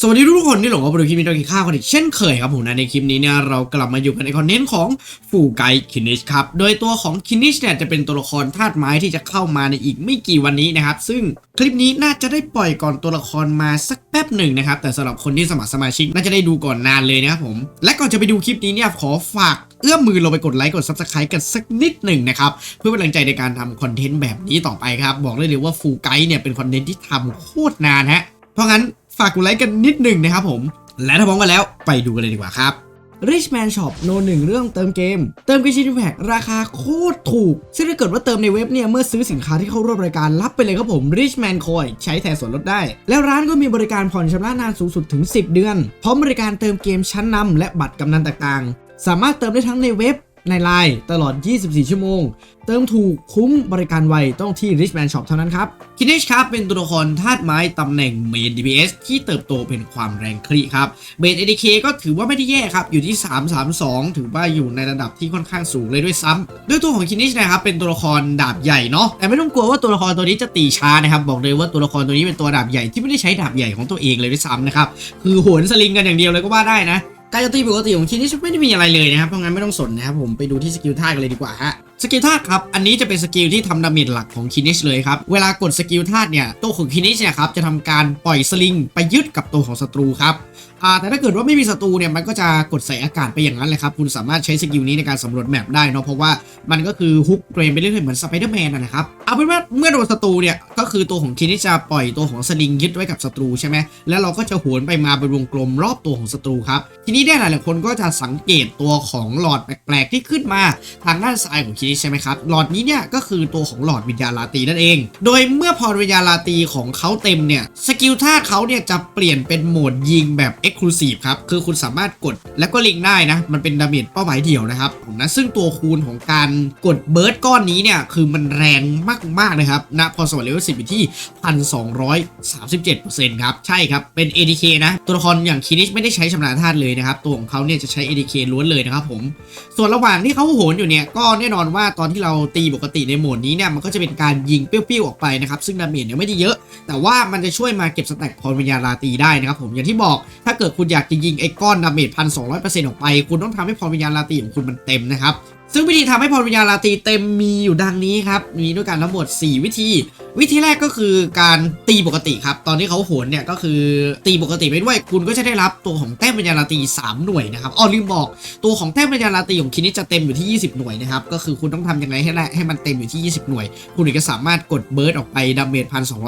สวัสดีทุกคนที่หลงเอาไปดูคลิปนี้โดยกินข้าวกันอีกเช่นเคยครับผมนะในคลิปนี้เนี่ยเรากลับมาอยู่กันในคอนเทนต์ของฟูไกคินิชครับ โดยตัวของคินิชเนี่ยจะเป็นตัวละครธาตุไม้ที่จะเข้ามาในอีกไม่กี่วันนี้นะครับ ซึ่งคลิปนี้น่าจะได้ปล่อยก่อนตัวละครมาสักแป๊บหนึ่งนะครับ แต่สำหรับคนที่สมัครสมาชิกน่าจะได้ดูก่อนนานเลยนะครับผม และก่อนจะไปดูคลิปนี้เนี่ยขอฝากเอื้อมมือลงไปกดไลค์กด Subscribe กันสักนิดหนึ่งนะครับ เพื่อเป็นกำลังใจในการทำคอนเทนต์แบบนี้ต่อไปครับบอกได้เลยว่าฟูไกเนี่ยเป็นคอนเทนต์ที่ทำโคตรนานฮะเพราะงั้น ฝากกดไลค์กันนิดหนึ่งนะครับผม และถ้าพร้อมกันแล้วไปดูกันเลยดีกว่าครับ Richman Shop โนหนึ่งเรื่องเติมเกม เติมเกมชินแพกราคาโคตรถูก ซึ่งถ้าเกิดว่าเติมในเว็บเนี่ย เมื่อซื้อสินค้าที่เข้าร่วมรายการรับไปเลยครับผม Richman Coin ใช้แทนส่วนลดได้ แล้วร้านก็มีบริการผ่อนชำระนานสูงสุดถึง 10 เดือน พร้อมบริการเติมเกมชั้นนำและบัตรกำนันต่างๆ สามารถเติมได้ทั้งในเว็บ ในไลน์ตลอด 24 ชั่วโมง เติมถูกคุ้มบริการไวต้องที่ Richman Shop เท่านั้นครับ คินิชครับ เป็นตัวละครธาตุไม้ตำแหน่งเมน DPS ที่เติบโตเป็นความแรงครีครับเบส ADK ก็ถือว่าไม่ได้แย่ครับ อยู่ที่ 332 ถือว่าอยู่ในระดับที่ค่อนข้างสูงเลยด้วยซ้ำด้วยตัวของคินิชนะครับ เป็นตัวละครดาบใหญ่เนาะแต่ไม่ต้องกลัวว่าตัวละครตัวนี้จะตีช้านะครับบอกเลยว่าตัวละครตัวนี้เป็นตัวดาบใหญ่ที่ไม่ได้ใช้ดาบใหญ่ของตัวเองเลยด้วยซ้ำนะครับคือโหนสลิงกันอย่างเดียวเลยก็ว่าได้นะ การโจมตีปกติของคินิชไม่ได้มีอะไรเลยนะครับเพราะงั้นไม่ต้องสนนะครับผมไปดูที่สกิลท่ากันเลยดีกว่าฮะสกิลธาตุครับ อันนี้จะเป็นสกิลที่ทำดาเมจหลักของคินิชเลยครับ เวลากดสกิลธาตุเนี่ย ตัวของคินิชเนี่ยครับ จะทำการปล่อยสลิงไปยึดกับตัวของศัตรูครับ อ่าแต่ถ้าเกิดว่าไม่มีศัตรูเนี่ยมันก็จะกดใส่อากาศไปอย่างนั้นเลยครับ คุณสามารถใช้สกิลนี้ในการสำรวจแมปได้เนาะเพราะว่ามันก็คือฮุกเกรนไปเรื่อยๆเหมือนสไปเดอร์แมนนะครับเอาเป็นว่าเมื่อโดนศัตรูเนี่ยก็คือตัวของคินิชจะปล่อยตัวของสลิงยึดไว้กับศัตรูใช่ไหมแล้วเราก็จะโหนไปมาเป็นวงกลมรอบตัวของศัตรูครับทีนี้เนี่ยหลายๆคนก็จะสังเกตตัวของหลอดแปลกๆที่ขึ้นมาทางด้านซ้ายของคินิชใช่ไหมครับหลอดนี้เนี่ยก็คือตัวของหลอดวิญญาลาตีนั่นเอง โดยเมื่อพรวิญญาลาตีของเขาเต็มเนี่ยสกิลท่าเขาเนี่ยจะเปลี่ยนเป็นโหมดยิงแบบ Exclusive ครับ คือคุณสามารถกดแล้วก็ลิงได้นะ มันเป็นดาเมจเป้าหมายเดี่ยวนะครับผมนะซึ่งตัวคูณของการกดเบิร์ดก้อนนี้เนี่ย คือมันแรงมาก ๆ นะครับณพรสวรรค์เลเวล10อยู่ที่ 1,237%ครับ ใช่ครับ เป็น ADK นะ ตัวละครอย่างคินิชไม่ได้ใช้ชำนาญธาตุเลยนะครับ ตัวของเขาเนี่ยจะใช้ ADK ล้วนเลยนะครับผม ส่วนระหว่างที่เขาโหนอยู่เนี่ย ก็แน่นอนว่าตอนที่เราตีปกติในโหมดนี้เนี่ยมันก็จะเป็นการยิงเปี้ยวๆออกไปนะครับซึ่งดาเมจเนี่ยไม่ได้เยอะ แต่ว่ามันจะช่วยมาเก็บสแต็กพรวิญญาณราตีได้นะครับผมอย่างที่บอกถ้าเกิดคุณอยากจะยิงไอ้ก้อนดาเมจพันสองร้อยเปอร์เซ็นต์ออกไป คุณต้องทำให้พรวิญญาณราตรีของคุณมันเต็มนะครับ ซึ่งวิธีทำให้พรวิญญาณราตรีเต็มมีอยู่ดังนี้ครับ มีด้วยกันทั้งหมด 4 วิธี วิธีแรกก็คือการตีปกติครับ ตอนที่เขาโหนเนี่ยก็คือตีปกติไปด้วยคุณก็จะได้รับตัวของแต้มวิญญาณราตรี3หน่วยนะครับอ๋อลืมบอกตัวของแต้มวิญญาณราตรีของคินิจะเต็มอยู่ที่ 20 หน่วยนะครับก็คือคุณต้องทำยังไงให้ได้ให้มันเต็มอยู่ที่ 20 หน่วย คุณถึงจะสามารถกดเบิร์ดออกไปดาเมจพันสอง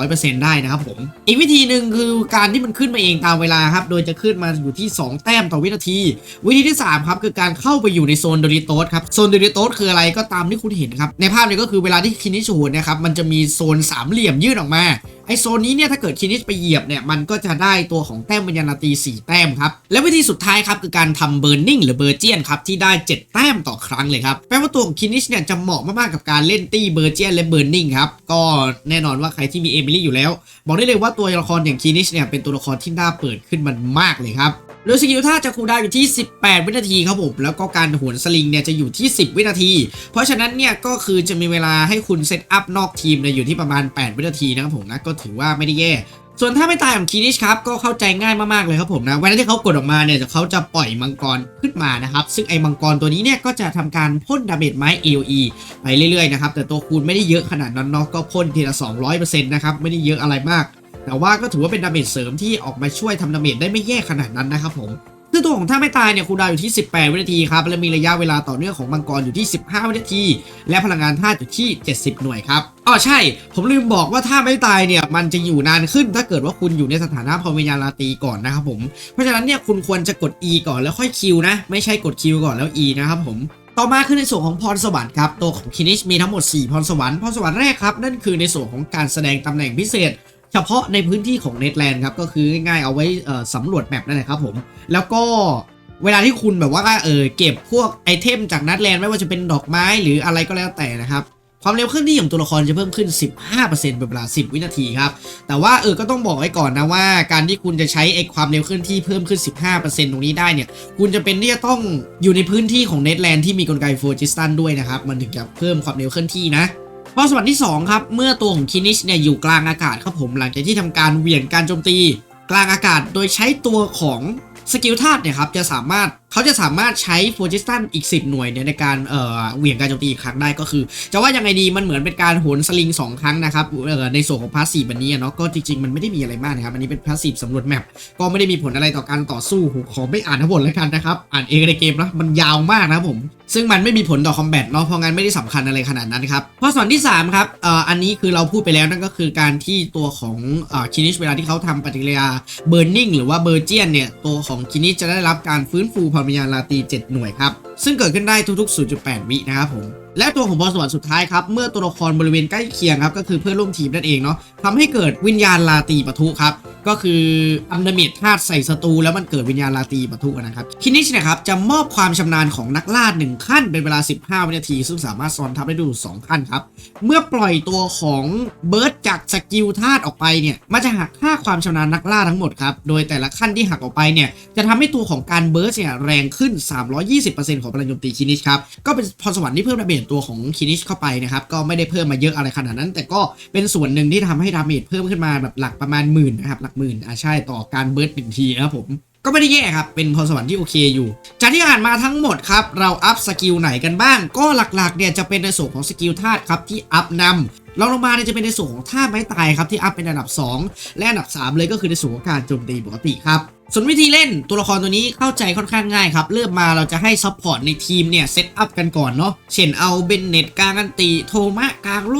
ได้นะครับผมอีกวิธีหนึ่งคือการที่มันขึ้นมาเองตามเวลาครับโดยจะขึ้นมาอยู่ที่ 2 แต้มต่อวินาที วิธีที่3ครับคือการเข้าไปอยู่ในโซนโดริโตสครับโซนโดริโตสคืออะไรก็ตามที่คุณเห็นครับในภาพนี้ก็คือเวลาที่คินิชโหนนะครับมันจะมีโซนสามเหลี่ยมยื่นออกมา ไอโซนนี้เนี่ยถ้าเกิดคินิชไปเหยียบเนี่ยมันก็จะได้ตัวของแต้มวิญญาณตี 4 แต้มครับ และวิธีสุดท้ายครับคือการทำเบ r ร์นิ่งหรือเบอร์เจียนครับที่ได้ 7 แต้มต่อครั้งเลยครับแปลว่าตัวของคินิชเนี่ยจะเหมาะมากๆกับการเล่นตี้เบอร์เจียนและเบ r ร์นิ่งครับก็แน่นอนว่าใครที่มีเอมิลี่อยู่แล้ว บอกได้เลยว่าตัวละครอย่างคินิชเนี่ยเป็นตัวละครที่น่าเปิดขึ้นมันมากเลยครับโดยสกิลท่าจะคูลดาวอยู่ที่ 18 วินาทีครับผม แล้วก็การโหนสลิงเนี่ยจะอยู่ที่ 10 วินาที เพราะฉะนั้นเนี่ยก็คือจะมีเวลาให้คุณเซตอัพนอกทีมเนี่ยอยู่ที่ประมาณ 8 วินาทีนะครับผมนะ ก็ถือว่าไม่ได้แย่ ส่วนถ้าไม่ตายของคีนิชครับก็เข้าใจง่ายมากๆเลยครับผมนะวันที่เขากดออกมาเนี่ยเขาจะปล่อยมังกรขึ้นมานะครับ ซึ่งไอ้มังกรตัวนี้เนี่ยก็จะทำการพ่นดาเมจไม้ AOE ไปเรื่อยๆนะครับแต่ตัวคูณไม่ได้เยอะขนาดนั้นเนาะก็พ่นทีละ 200%นะครับไม่ได้เยอะอะไรมาก แต่ว่าก็ถือว่าเป็นดาเมจเสริมที่ออกมาช่วยทำดาเมจได้ไม่แย่ขนาดนั้นนะครับผมซึ่งตัวของท่าไม่ตายเนี่ยคูดาวน์อยู่ที่ 18 วินาทีครับ และมีระยะเวลาต่อเนื่องของมังกรอยู่ที่ 15 วินาที และพลังงานธาตุอยู่ที่ 70 หน่วยครับ อ๋อใช่ ผมลืมบอกว่าถ้าไม่ตายเนี่ยมันจะอยู่นานขึ้นถ้าเกิดว่าคุณอยู่ในสถานะพรวิญญาณราตีก่อนนะครับผม เพราะฉะนั้นเนี่ยคุณควรจะกด E ก่อนแล้วค่อย Q นะ ไม่ใช่กด Q ก่อนแล้ว E นะครับผมต่อมาคือในส่วนของพรสวรรค์ครับตัวของคินิชมีทั้งหมด 4 พรสวรรค์พรสวรรค์แรกครับนั่นคือในส่วนของการแสดงตำแหน่งพิเศษ เฉพาะในพื้นที่ของเน t แลนด์ครับก็คือง่ายๆเอาไว้สำรวจแมปนั่นแหละครับผม แล้วก็เวลาที่คุณแบบว่าเออเก็บพวกไอเทมจากนัดแลนด์ไม่ว่าจะเป็นดอกไม้หรืออะไรก็แล้วแต่นะครับ ความเร็วเคลื่อนที่ของตัวละครจะเพิ่มขึ้น 15%เป็นเวลา 10 วินาทีครับ แต่ว่าเออก็ต้องบอกไว้ก่อนนะว่า การที่คุณจะใช้ไอความเร็วเคลื่อนที่เพิ่มขึ้น 15%ตรงนี้ได้เนี่ย คุณจะเป็นที่จะต้องอยู่ในพื้นที่ของเน t แลนด์ที่มีกลไกโฟจิสตันด้วยนะครับ มันถึงจะเพิ่มความเร็วเคลื่อนที่นะพอสวรรค์ที่ 2 ครับ เมื่อตัวของคินิชเนี่ยอยู่กลางอากาศครับผมหลังจากที่ทำการเหวี่ยงการโจมตี กลางอากาศโดยใช้ตัวของสกิลธาตุเนี่ยครับจะสามารถ เขาจะสามารถใช้โฟจิสตันอีก 10 หน่วยเนี่ยในการเอ่อเหวี่ยงการโจมตีอีกครั้งได้ก็คือ จะว่ายังไงดีมันเหมือนเป็นการโหนสลิง 2 ครั้งนะครับเอ่อในส่วนของพาสซีฟอันนี้เนาะก็จริงๆ มันไม่ได้มีอะไรมากนะครับ อันนี้เป็นพาสซีฟสำรวจแมปก็ไม่ได้มีผลอะไรต่อการต่อสู้ขอไม่อ่านทั้งหมดแล้วกันนะครับ อ่านเองในเกมนะมันยาวมากนะผมซึ่งมันไม่มีผลต่อคอมแบทเนาะเพราะงั้นไม่ได้สำคัญอะไรขนาดนั้นครับพอส่วนที่ 3 ครับเอ่ออันนี้คือเราพูดไปแล้วนั่นก็คือการที่ตัวของเอ่อคินิชเวลาที่เขาทำปฏิกิริยาเบ r ร์นิงหรือว่าเบอร์เจียนเนี่ยตัวของคินิชจะได้รับการฟื้นฟูพลังวิญญาณลาตรี7หน่วยครับ ซึ่งเกิดขึ้นได้ทุกๆ 0.8 วินะครับผมและตัวของพรสวรรค์สุดท้ายครับ เมื่อตัวละครบริเวณใกล้เคียงครับ ก็คือเพื่อนร่วมทีมนั่นเองเนาะทำให้เกิดวิญญาณลาตีปะทุครับ ก็คืออัมดเมจธาตุใส่ศัตรูแล้วมันเกิดวิญญาณลาตีปะทุนะครับคินิชนี่ยครับจะมอบความชำนาญของนักล่าหนึ่งขั้นเป็นเวลา 15 วินาที ซึ่งสามารถซ้อนทับได้ดู2ขั้นครับ เมื่อปล่อยตัวของเบิร์ดจากสกิลธาตุออกไปเนี่ยมันจะหักค่าความชำนาญนักล่าทั้งหมดครับโดยแต่ละขั้นที่หักออกไปเนี่ยจะทำให้ตัวของการเบิร์ดเนี่ยแรงขึ้น 320%ของพลังโจมตีคินิชครับก็เป็นพรสวรรค์ที่เพิ่มดาเมจตัวของคินิชเข้าไปนะครับ ก็ไม่ได้เพิ่มมาเยอะอะไรขนาดนั้น แต่ก็เป็นส่วนหนึ่งที่ทำให้ดาเมจเพิ่มขึ้นมาแบบหลักประมาณหมื่นนะครับหลักหมื่นอ่าใช่ต่อการเบิร์ดหนึ่งทีนะครับผมก็ไม่ได้แย่ครับ เป็นพรสวรรค์ที่โอเคอยู่ จากที่อ่านมาทั้งหมดครับ เราอัพสกิลไหนกันบ้าง ก็หลักๆเนี่ยจะเป็นในส่วนของสกิลธาตุครับที่อัพนำ รองลงมาเนี่ยจะเป็นในส่วนของธาไม้ตายครับที่อัพเป็นอันดับ 2 และอันดับ 3 เลยก็คือในส่วนของการโจมตีปกติครับส่วนวิธีเล่นตัวละครตัวนี้เข้าใจค่อนข้างง่ายครับ เริ่มมาเราจะให้ซัพพอร์ตในทีมเนี่ยเซตอัพกันก่อนเนาะเช่นเอาเบนเน็ตกลางอันติโทมะกลางโล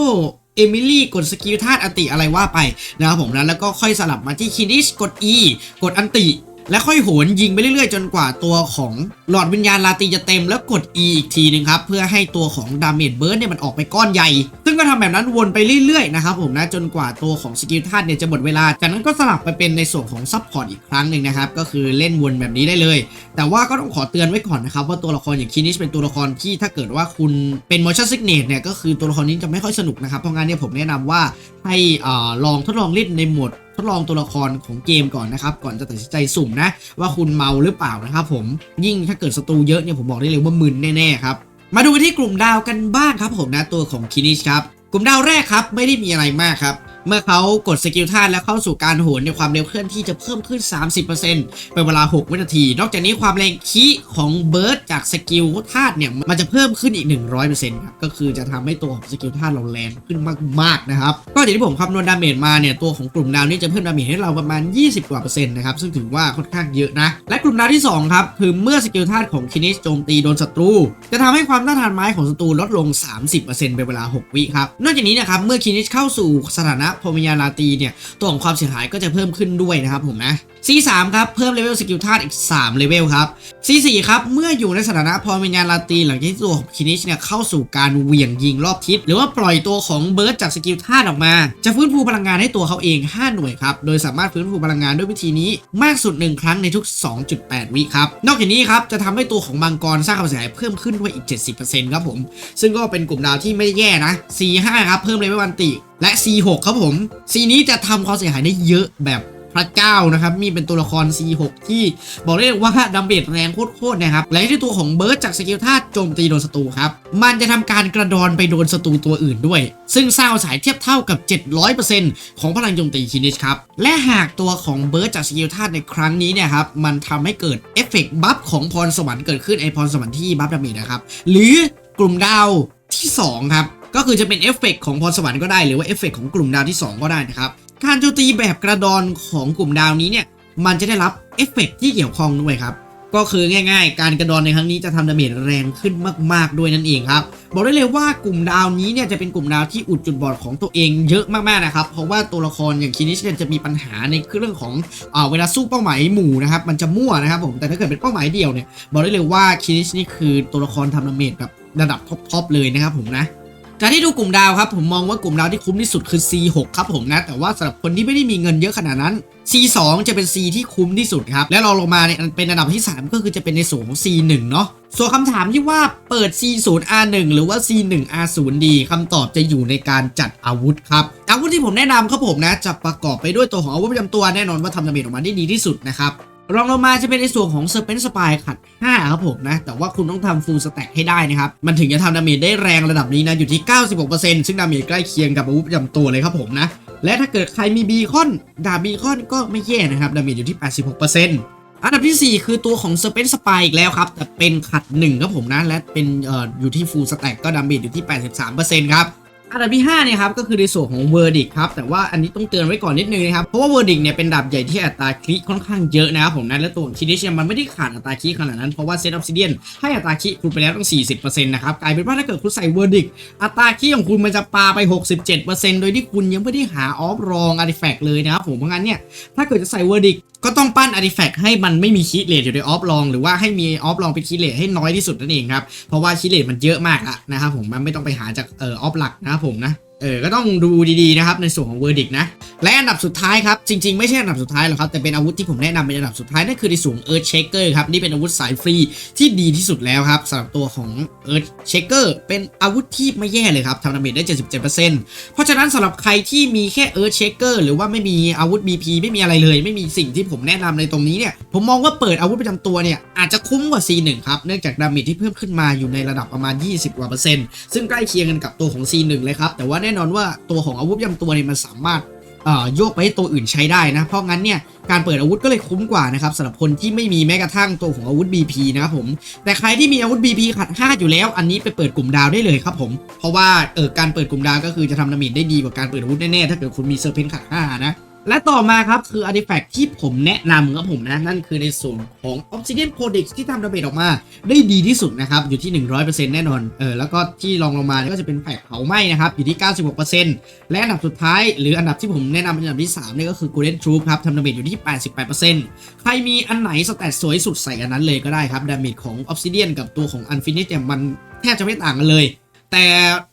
เอมิลี่กดสกิลธาตุอันติอะไรว่าไปนะครับผมนะแล้วก็ค่อยสลับมาที่คินิชกด E กดอันติ แล้วค่อยโหนยิงไปเรื่อยๆ จนกว่าตัวของหลอดวิญญาณลาตีจะเต็มแล้วกด E อีกทีหนึ่งครับเพื่อให้ตัวของดาเมจเบิร์ดเนี่ยมันออกไปก้อนใหญ่ ซึ่งก็ทำแบบนั้นวนไปเรื่อยๆนะครับผมนะจนกว่าตัวของสกิลธาตุเนี่ยจะหมดเวลา จากนั้นก็สลับไปเป็นในส่วนของซับพอร์ตอีกครั้งหนึ่งนะครับก็คือเล่นวนแบบนี้ได้เลย แต่ว่าก็ต้องขอเตือนไว้ก่อนนะครับว่าตัวละครอย่างคินิชเป็นตัวละครที่ถ้าเกิดว่าคุณเป็น motion sickness เนี่ยก็คือตัวละครนี้จะไม่ค่อยสนุกนะครับเพราะงั้นเนี่ยผมแนะนำว่าให้อ่าลองทดลองเล่นในโหมด ดลองตัวละครของเกมก่อนนะครับ ก่อนจะตัดสินใจสุ่มนะ ว่าคุณเมาหรือเปล่านะครับผมยิ่งถ้าเกิดศัตรูเยอะเนี่ยผมบอกได้เลยว่ามึนแน่ๆครับมาดูที่กลุ่มดาวกันบ้างครับผมนะตัวของคินิชครับกลุ่มดาวแรกครับไม่ได้มีอะไรมากครับ เมื่อเขากดสกิลธาตุแล้วเข้าสู่การโหนในความเร็วเคลื่อนที่จะเพิ่มขึ้น 30%เป็นเวลา 6 วินาที นอกจากนี้ความแรงคีของเบิร์ดจากสกิลธาตุเนี่ย มันจะเพิ่มขึ้นอีก 100%ครับ ก็คือจะทำให้ตัวของสกิลธาตุเราแรงขึ้นมากๆนะครับ ก็อย่างที่ผมคำนวณดาเมจมาเนี่ย ตัวของกลุ่มดาวนี่จะเพิ่มดาเมจให้เราประมาณ 20กว่าเปอร์เซ็นต์นะครับ ซึ่งถือว่าค่อนข้างเยอะนะ และกลุ่มดาวที่สองครับคือเมื่อสกิลธาตุของคินิสโจมตีโดนศัตรู จะทำให้ความต้านทานไม้ของศัตรูลดลง 30%เป็นเวลา 6 วิครับ นอกจากนี้นะครับเมื่อคินิสเข้าสู่สถานะพรหมยาลาตีเนี่ยตัวของความเสียหายก็จะเพิ่มขึ้นด้วยนะครับผมนะ C3 ครับเพิ่มเลเวลสกิลธาตุอีก3เลเวลครับ C4 ครับเมื่ออยู่ในสถานะพรหมยาลาตีหลังจากที่ตัวของคินิชเนี่ยเข้าสู่การเหวี่ยงยิงรอบทิศ หรือว่าปล่อยตัวของเบิร์ดจากสกิลธาตุออกมา จะฟื้นฟูพลังงานให้ตัวเขาเอง 5 หน่วยครับ โดยสามารถฟื้นฟูพลังงานด้วยวิธีนี้มากสุด 1 ครั้งในทุก 2.8 วิครับ นอกจากนี้ครับจะทำให้ตัวของมังกรสร้างความเสียหายเพิ่มขึ้นด้วยอีก 70%ครับผมซึ่งก็เป็นกลุ่มดาวที่ไม่แย่นะ C5 ครับเพิ่มเลเวลวันติ และ C6 ครับผม C นี้จะทำความเสียหายได้เยอะแบบพระเจ้านะครับ มีเป็นตัวละคร C6 ที่บอกได้เลยว่าดาเมจแรงโคตรๆนะครับ และที่ตัวของเบิร์ดจากสกิลธาโจมตีโดนศัตรูครับ มันจะทำการกระดอนไปโดนศัตรูตัวอื่นด้วย ซึ่งสร้างสายเทียบเท่ากับ 700%ของพลังโจมตีคินิชครับ และหากตัวของเบิร์ดจากสกิลธาในครั้งนี้เนี่ยครับ มันทำให้เกิดเอฟเฟกต์บัฟของพรสวรรค์เกิดขึ้นไอพรสวรรค์ที่บัฟดาเมจนะครับ หรือกลุ่มดาวที่สองครับ ก็คือจะเป็นเอฟเฟกต์ของพรสวรรค์ก็ได้หรือว่าเอฟเฟกต์ของกลุ่มดาวที่ 2 ก็ได้นะครับการโจมตีแบบกระดอนของกลุ่มดาวนี้เนี่ยมันจะได้รับเอฟเฟกต์ที่เกี่ยวข้องด้วยครับก็คือง่ายๆ การกระดอนในครั้งนี้จะทำดาเมจแรงขึ้นมากๆด้วยนั่นเองครับบอกได้เลยว่ากลุ่มดาวนี้เนี่ยจะเป็นกลุ่มดาวที่อุดจุดบอดของตัวเองเยอะมากๆนะครับเพราะว่าตัวละครอย่างคินิชเนี่ยจะมีปัญหาในเรื่องของเอเวลาสู้เป้าหมายหมู่นะครับมันจะมั่วนะครับผมแต่ถ้าเกิดเป็นเป้าหมายเดียวเนี่ยบอกได้เลยว่าคินิชนี่คือตัวละครทำดาเมจแบบระดับท็อปๆเลยนะครับผมนะ จากที่ดูกลุ่มดาวครับผมมองว่ากลุ่มดาวที่คุ้มที่สุดคือ C6 ครับผมนะ แต่ว่าสำหรับคนที่ไม่ได้มีเงินเยอะขนาดนั้น C2 จะเป็น C ที่คุ้มที่สุดครับ และเราลงมาเนี่ยเป็นอันดับที่ 3 ก็คือจะเป็นในส่วนของ C1 เนาะส่วนคำถามที่ว่าเปิด C0R1 หรือว่า C1R0 ดีคำตอบจะอยู่ในการจัดอาวุธครับ อาวุธที่ผมแนะนำครับผมนะจะประกอบไปด้วยตัวของอาวุธประจำตัวแน่นอนว่าทำดาเมจออกมาได้ดีที่สุดนะครับ รองลงมาจะเป็นในส่วนของ Serpent Spy ขัด 5 ครับผมนะ แต่ว่าคุณต้องทำ Full Stack ให้ได้นะครับ มันถึงจะทำดาเมจได้แรงระดับนี้นะ อยู่ที่ 96%ซึ่งดาเมจใกล้เคียงกับอาวุธประจำตัวเลยครับผมนะ และถ้าเกิดใครมีบีคอน ดาบบีคอนก็ไม่แย่นะครับ ดาเมจอยู่ที่ 86%อันดับที่ 4 คือตัวของ s p e n s p y อีกแล้วครับ แต่เป็นขัด 1 ครับผมนะ และเป็นอออยู่ที่ full stack ก็ดาเมจอยู่ที่ 83%ครับ อันดับที่5เนี่ยครับก็คือในส่วนของ Verdict ครับแต่ว่าอันนี้ต้องเตือนไว้ก่อนนิดนึงนะครับเพราะว่า Verdict เนี่ยเป็นดาบใหญ่ที่อัตราคลิค่อนข้างเยอะนะครับผมนะและตัวคิดิชเนี่ยมันไม่ได้ขาดอัตราคลิขนาดนั้นเพราะว่าเซตออฟซิเดียนให้อัตราคลิคุณไปแล้วตั้ง 40%นะครับกลายเป็นว่าถ้าเกิดคุณใส่ Verdict อัตราคลิของคุณมันจะปาไป 67%โดยที่คุณยังไม่ได้หาออฟรองอาร์ติแฟกต์เลยนะครับผมเพราะงั้นเนี่ยถ้าเกิดจะใส่ Verdict ก็ต้องปั้นอาร์ติแฟกต์ให้มันไม่มีคิเลตอยู่ในออฟลองหรือว่าให้มีออฟลองเป็นคิเลตให้น้อยที่สุดนั่นเองครับ เพราะว่าคิเลตมันเยอะมากละนะครับผมมันไม่ต้องไปหาจากเอ่อออฟหลักนะครับผมนะ เออก็ต้องดูดีๆนะครับในส่วนของเวอร์ดิกนะ และอันดับสุดท้ายครับ จริงๆ ไม่ใช่อันดับสุดท้ายหรอกครับ แต่เป็นอาวุธที่ผมแนะนำเป็นอันดับสุดท้ายนั่นคือในส่วนเอิร์ธเชคเกอร์ครับ นี่เป็นอาวุธสายฟรีที่ดีที่สุดแล้วครับสำหรับตัวของเอิร์ธเชคเกอร์เป็นอาวุธที่ไม่แย่เลยครับทำดาเมจได้ 77%เพราะฉะนั้นสำหรับใครที่มีแค่เอิร์ธเชคเกอร์หรือว่าไม่มีอาวุธ BP ไม่มีอะไรเลย ไม่มีสิ่งที่ผมแนะนำในตรงนี้เนี่ยผมมองว่าเปิดอาวุธประจำตัวเนี่ยอาจจะคุ้มกว่า C1 ครับเนื่องจากดาเมจที่เพิ่มขึ้นมาอยู่ในระดับประมาณ 20กว่าเปอร์เซ็นต์ซึ่งใกล้เคียงกันกับตัวของ C1 เลยครับแต่ว่าแน่นอนว่าตัวของอาวุธยำตัวเนี่ยมันสามารถเอ่อโยกไปให้ตัวอื่นใช้ได้นะ เพราะงั้นเนี่ยการเปิดอาวุธก็เลยคุ้มกว่านะครับสำหรับคนที่ไม่มีแม้กระทั่งตัวของอาวุธ BP นะครับผมแต่ใครที่มีอาวุธ BP ขัด5อยู่แล้ว อันนี้ไปเปิดกลุ่มดาวได้เลยครับผม เพราะว่าเออการเปิดกลุ่มดาวก็คือจะทำดาเมจได้ดีกว่าการเปิดอาวุธแน่ๆถ้าเกิดคุณมีเซอร์เพนขัด5นะ และต่อมาครับคืออาร์ติแฟกต์ที่ผมแนะนำครับผมนะ นั่นคือในส่วนของ Obsidian Codex ที่ทำดาเมจออกมา ได้ดีที่สุดนะครับ อยู่ที่ 100%แน่นอนเออแล้วก็ที่รองลงมาก็จะเป็นแฝกเผาไหม้นะครับ อยู่ที่ 96%และอันดับสุดท้าย หรืออันดับที่ผมแนะนำเป็นอันดับที่3นี่ก็คือ Golden Troop ครับทำดาเมจอยู่ที่ 88%ใครมีอันไหนสแตทสวยสุดใส่อันนั้นเลยก็ได้ครับดาเมจของ Obsidian กับตัวของ Unfinished เนี่ยมันแทบจะไม่ต่างกันเลย แต่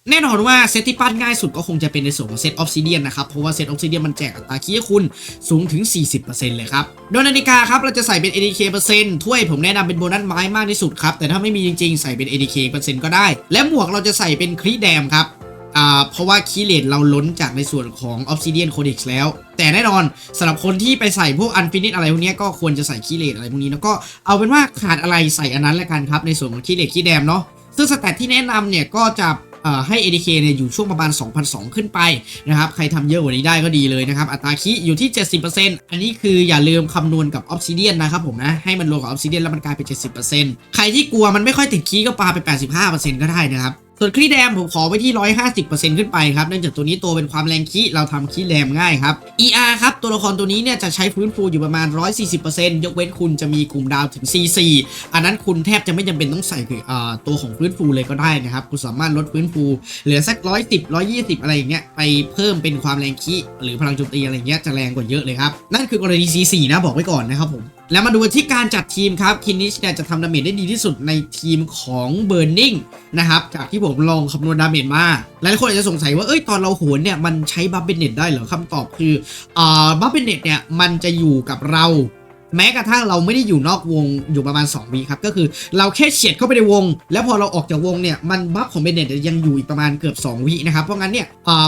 แน่นอนว่าเซตที่ปั้นง่ายสุดก็คงจะเป็นในส่วนของเซตออฟซิเดียนนะครับ เพราะว่าเซตออฟซิเดียนมันแจกอัตราคีย์คุณสูงถึง 40%เลยครับ โดยนาฬิกาครับ เราจะใส่เป็น ADK เปอร์เซ็นต์ถ้วยผมแนะนำเป็นโบนัสไม้มากที่สุดครับ แต่ถ้าไม่มีจริงๆ ใส่เป็น ADK เปอร์เซ็นต์ก็ได้ และหมวกเราจะใส่เป็นครีแดมครับอ่าเพราะว่าคีย์เลทเราล้นจากในส่วนของ Obsidian Codex แล้ว แต่แน่นอนสำหรับคนที่ไปใส่พวก Unfinished อะไรพวกนี้ก็ควรจะใส่คีย์เลทอะไรพวกนี้แล้วก็เอาเป็นว่าขาดอะไรใส่อันนั้นแล้วกันครับในส่วนของคีเลทคีแดมเนาะ ซึ่งสแตทที่แนะนำเนี่ยก็จะให้ ADK เนี่ยอยู่ช่วงประมาณ 2,002 ขึ้นไปนะครับ ใครทำเยอะกว่านี้ได้ก็ดีเลยนะครับ อัตราคีย์อยู่ที่ 70%อันนี้คืออย่าลืมคำนวณกับ Obsidian นะครับผมนะ ให้มันรวมกับ Obsidian แล้วมันกลายเป็น 70%ใครที่กลัวมันไม่ค่อยติดคีย์ก็ปาไป 85%ก็ได้นะครับ ส่วนคลีแดมผมขอไว้ที่ 150%ขึ้นไปครับ เนื่องจากตัวนี้ตัวเป็นความแรงคีเราทำคีแดมง่ายครับ ER ครับ ตัวละครตัวนี้เนี่ยจะใช้ฟื้นฟูอยู่ประมาณ 140%ยกเว้นคุณจะมีกลุ่มดาวถึง C4 อันนั้นคุณแทบจะไม่จำเป็นต้องใส่ตัวของฟื้นฟูเลยก็ได้นะครับ คุณสามารถลดฟื้นฟู เหลือสัก 110 120 อะไรอย่างเงี้ย ไปเพิ่มเป็นความแรงคีหรือพลังโจมตีอะไรเงี้ยจะแรงกว่าเยอะเลยครับ นั่นคือกรณี C4 นะบอกไว้ก่อนนะครับผม แล้วมาดูที่การจัดทีมครับคินิชเนี่ยจะทำดาเมจได้ดีที่สุดในทีมของเบอร์นิงนะครับจากที่ผมลองคำนวณดาเมจมาหลายคนอาจจะสงสัยว่าเอ้ยตอนเราโหนเนี่ยมันใช้บัฟเบนเน็ตได้เหรอคำตอบคืออ่าบัฟเบนเน็ตเนี่ยมันจะอยู่กับเรา แม้กระทั่งเราไม่ได้อยู่นอกวงอยู่ประมาณ2วิครับก็คือเราแค่เฉียดเข้าไปในวง แล้วพอเราออกจากวงเนี่ยมันบัฟของเบนเนตยังอยู่อีกประมาณเกือบ 2วินะครับเพราะงั้นเนี่ย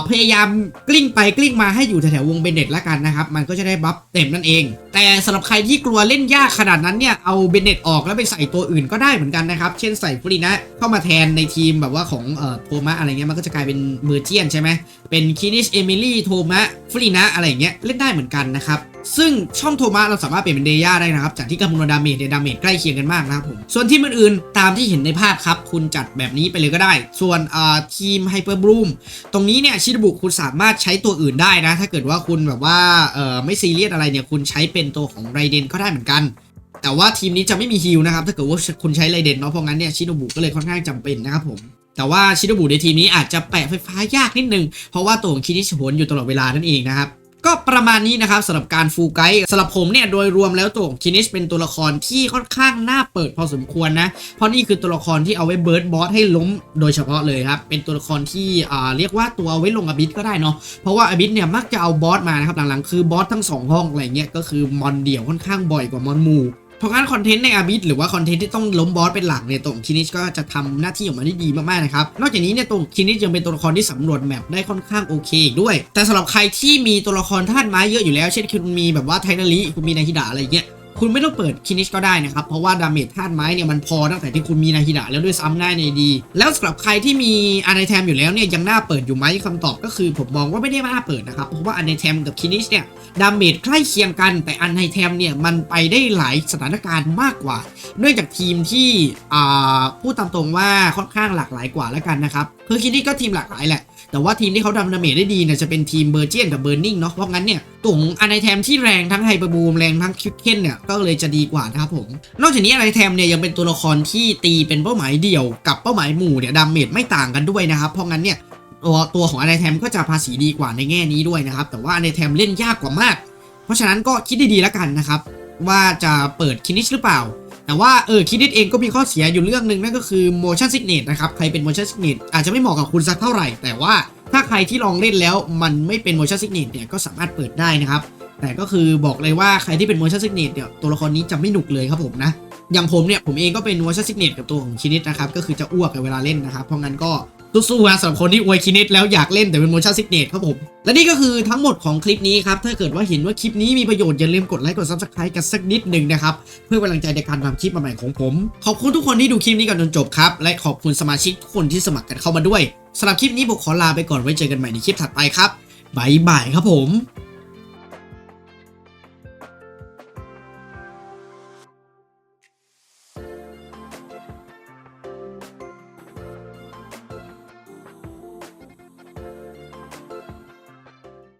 พยายามกลิ้งไปกลิ้งมาให้อยู่แถวๆวงเบนเนตละกันนะครับมันก็จะได้บัฟเต็มนั่นเอง แต่สำหรับใครที่กลัวเล่นยากขนาดนั้นเนี่ยเอาเบนเนตออกแล้วไปใส่ตัวอื่นก็ได้เหมือนกันนะครับเช่นใส่ฟรีนะเข้ามาแทนในทีมแบบว่าของเอ่อโทมะอะไรเงี้ยมันก็จะกลายเป็นเมอร์เจียนใช่ไหมเป็นคินิชเอมิลี่โทมะฟรีนะอะไรเงี้ยเล่นได้เหมือนกันนะครับ ซึ่งช่องโทมะเราสามารถเปลี่ยนเป็นเดย่าได้นะครับ จากที่คำนวณดาเมจเนี่ยดาเมจใกล้เคียงกันมากนะครับผม ส่วนทีมอื่นๆ ตามที่เห็นในภาพครับ คุณจัดแบบนี้ไปเลยก็ได้ ส่วนทีมไฮเปอร์บลูมตรงนี้เนี่ยชิดบุคุณสามารถใช้ตัวอื่นได้นะ ถ้าเกิดว่าคุณแบบว่าไม่ซีเรียสอะไรเนี่ยคุณใช้เป็นตัวของไรเดนก็ได้เหมือนกันแต่ว่าทีมนี้จะไม่มีฮิลนะครับถ้าเกิดว่าคุณใช้ไรเดนเนาะเพราะงั้นเนี่ยชิโนบุก็เลยค่อนข้างจำเป็นนะครับผม แต่ว่าชิโนบุในทีมนี้อาจจะแปะไฟฟ้ายากนิดนึง เพราะว่าตัวของคินิชโหนอยู่ตลอดเวลานั่นเองนะครับ ก็ประมาณนี้นะครับสำหรับการฟูลไกด์สำหรับผมเนี่ยโดยรวมแล้วตัวของคินิชเป็นตัวละครที่ค่อนข้างน่าเปิดพอสมควรนะ เพราะนี่คือตัวละครที่เอาไว้เบิร์ดบอสให้ล้มโดยเฉพาะเลยครับ เป็นตัวละครที่อ่าเรียกว่าตัวเอาไว้ลงอบิสก็ได้เนาะเพราะว่าอบิสเนี่ยมักจะเอาบอสมานะครับหลังๆคือบอสทั้งสองห้องอะไรเงี้ยก็คือมอนเดี่ยวค่อนข้างบ่อยกว่ามอนหมู่ เพราะงั้นคอนเทนต์ในอาบิสหรือว่าคอนเทนต์ที่ต้องล้มบอสเป็นหลักเนี่ยตัวของคินิชก็จะทำหน้าที่อองมันได้ดีมากๆนะครับ นอกจากนี้เนี่ยตัวคินิชยังเป็นตัวละครที่สำรวจแมปได้ค่อนข้างโอเคอีกด้วย แต่สำหรับใครที่มีตัวละครธาตุไม้เยอะอยู่แล้ว เช่นคุณมีแบบว่าไทนาริคุณมีนาฮิดะอะไรเงี้ย คุณไม่ต้องเปิดคินิชก็ได้นะครับ เพราะว่าดาเมจธาตุไม้เนี่ยมันพอตั้งแต่ที่คุณมีนาฮิดะแล้วด้วยซ้ำได้ในดี แล้วสำหรับใครที่มีอันไนแทมอยู่แล้วเนี่ยยังน่าเปิดอยู่ไหมคำตอบก็คือผมมองว่าไม่ได้น่าเปิดนะครับเพราะว่าอันไนแทมกับคินิชเนี่ยดาเมจใกล้เคียงกันแต่อันไนแทมเนี่ยมันไปได้หลายสถานการณ์มากกว่าเนื่องจากทีมที่อ่าพูดตามตรงว่าค่อนข้างหลากหลายกว่าแล้วกันนะครับคือคินิชก็ทีมหลากหลายแหละ แต่ว่าทีมที่เขาทำดาเมจได้ดีเนี่ยจะเป็นทีมเบอร์เจียนกับเบอร์นิงเนาะเพราะงั้นเนี่ยตัวของอันไนแทมที่แรงทั้งไฮเปอร์บูมแรงทั้งคิวเคนเนี่ยก็เลยจะดีกว่านะครับผมนอกจากนี้อันไนแทมเนี่ยยังเป็นตัวละครที่ตีเป็นเป้าหมายเดี่ยวกับเป้าหมายหมู่เนี่ยดาเมจไม่ต่างกันด้วยนะครับเพราะงั้นเนี่ยตัวตัวของอันไนแทมก็จะภาษีดีกว่าในแง่นี้ด้วยนะครับแต่ว่าอันไนแทมเล่นยากกว่ามาก เพราะฉะนั้นก็คิดดีๆแล้วกันนะครับว่าจะเปิดคินิชหรือเปล่า แต่ว่าเออคิดนิดเองก็มีข้อเสียอยู่เรื่องหนึ่งนั่นก็คือ motion sickness นะครับใครเป็น motion sickness อาจจะไม่เหมาะกับคุณสักเท่าไหร่ แต่ว่าถ้าใครที่ลองเล่นแล้วมันไม่เป็น motion sickness เนี่ยก็สามารถเปิดได้นะครับแต่ก็คือบอกเลยว่าใครที่เป็น motion sickness เนี่ยตัวละครนี้จะไม่หนุกเลยครับผมนะอย่างผมเนี่ยผมเองก็เป็น motion sickness กับตัวของคินิดนะครับก็คือจะอ้วกในเวลาเล่นนะครับเพราะงั้นก็ สู้ๆนะสำหรับคนที่อวยคินิตแล้วอยากเล่นแต่เป็นโมชั่นซิกเนตครับผม และนี่ก็คือทั้งหมดของคลิปนี้ครับ ถ้าเกิดว่าเห็นว่าคลิปนี้มีประโยชน์อย่าลืมกดไลค์กดซับสไครต์กันสักนิดหนึ่งนะครับ เพื่อกำลังใจในการทำคลิปใหม่ๆของผม ขอบคุณทุกคนที่ดูคลิปนี้กันจนจบครับ และขอบคุณสมาชิกทุกคนที่สมัครกันเข้ามาด้วยสำหรับคลิปนี้ผมขอลาไปก่อนไว้เจอกันใหม่ในคลิปถัดไปครับบายบายครับผม